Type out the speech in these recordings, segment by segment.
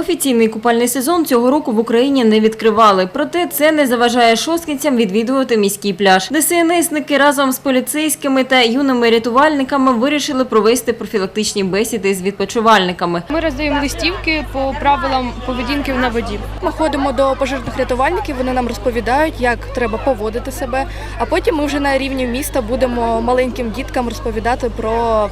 Офіційний купальний сезон цього року в Україні не відкривали. Проте це не заважає шосткинцям відвідувати міський пляж. ДСНСники разом з поліцейськими та юними рятувальниками вирішили провести профілактичні бесіди з відпочивальниками. Ми роздаємо листівки по правилам поведінки на воді. Ми ходимо до пожежних рятувальників, вони нам розповідають, як треба поводити себе. А потім ми вже на рівні міста будемо маленьким діткам розповідати про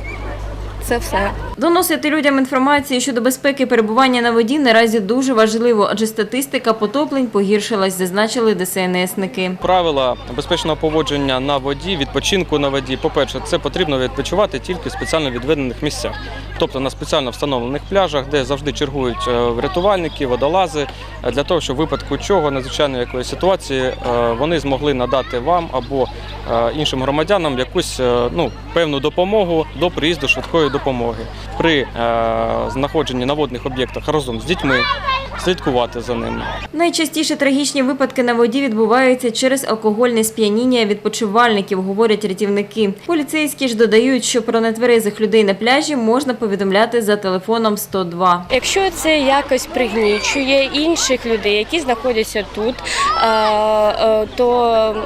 це все. Доносити людям інформацію щодо безпеки перебування на воді наразі дуже важливо, адже статистика потоплень погіршилась, зазначили ДСНСники. Правила безпечного поводження на воді, відпочинку на воді. По-перше, це потрібно відпочивати тільки в спеціально відведених місцях, тобто на спеціально встановлених пляжах, де завжди чергують е, рятувальники, водолази, е, для того, щоб в випадку чого надзвичайної якоїсь ситуації е, вони змогли надати вам або іншим громадянам якусь ну, певну допомогу до приїзду швидкої допомоги. При е, знаходженні на водних об'єктах разом з дітьми слідкувати за ними. Найчастіше трагічні випадки на воді відбуваються через алкогольне сп'яніння відпочивальників, говорять рятівники. Поліцейські ж додають, що про нетверезих людей на пляжі можна повідомляти за телефоном 102. Якщо це якось пригнічує інших людей, які знаходяться тут, е, е, то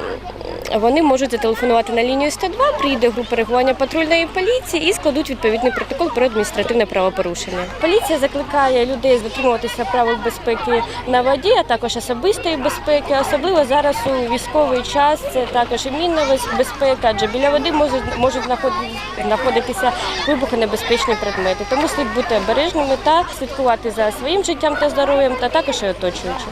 вони можуть зателефонувати на лінію 102, прийде група реагування патрульної поліції і складуть відповідний протокол про адміністративне правопорушення. Поліція закликає людей дотримуватися правил безпеки на воді, а також особистої безпеки. Особливо зараз у військовий час це також і мінна безпека, адже біля води можуть, можуть знаходити- знаходитися вибухонебезпечні предмети. Тому слід бути обережними та слідкувати за своїм життям та здоров'ям, та також і оточуючим.